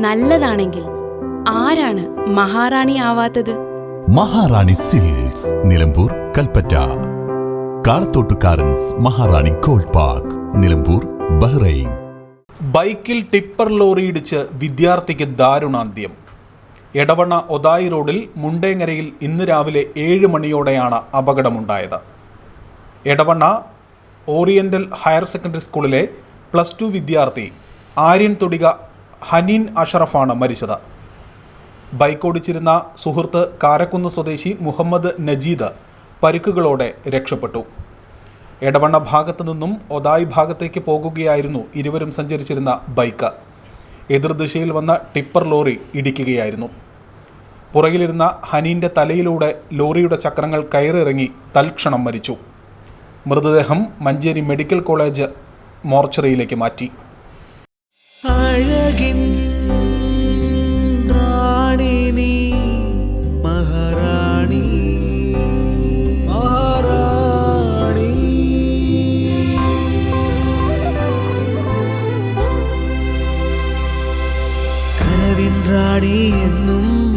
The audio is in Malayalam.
നല്ലതാണെങ്കിൽ ആരാണ് മഹാറാണി ആവാത്തത്? മഹാറാണി സിൽസ് നിലമ്പൂർ കൽപ്പറ്റ. കാളത്തോട്ടുകാരൻസ് Maharani gold park Nilambur Bahrain. ബൈക്കിൽ ടിപ്പർ ലോറി ഇടിച്ച് വിദ്യാർത്ഥിക്ക് ദാരുണാന്ത്യം. എടവണ്ണ ഒതായി റോഡിൽ മുണ്ടേങ്ങരയിൽ ഇന്ന് രാവിലെ ഏഴ് മണിയോടെയാണ് അപകടമുണ്ടായത്. എടവണ്ണ ഓറിയന്റൽ ഹയർ സെക്കൻഡറി സ്കൂളിലെ പ്ലസ് ടു വിദ്യാർത്ഥി ആര്യൻ തുടിക ഹനീൻ അഷറഫാണ് മരിച്ചത്. ബൈക്ക് ഓടിച്ചിരുന്ന സുഹൃത്ത് കാരക്കുന്ന് സ്വദേശി മുഹമ്മദ് നജീദ് പരിക്കുകളോടെ രക്ഷപ്പെട്ടു. എടവണ്ണ ഭാഗത്തു നിന്നും ഒതായി ഭാഗത്തേക്ക് പോകുകയായിരുന്നു ഇരുവരും സഞ്ചരിച്ചിരുന്ന ബൈക്ക്. എതിർദിശയിൽ വന്ന ടിപ്പർ ലോറി ഇടിക്കുകയായിരുന്നു. പുറകിലിരുന്ന ഹനീന്റെ തലയിലൂടെ ലോറിയുടെ ചക്രങ്ങൾ കയറിറങ്ങി തൽക്ഷണം മരിച്ചു. മൃതദേഹം മഞ്ചേരി മെഡിക്കൽ കോളേജ് മോർച്ചറിയിലേക്ക് മാറ്റി. റാണി നീ മഹാറാണി. മഹാറാണി. കനവിൻ റാണി എന്നും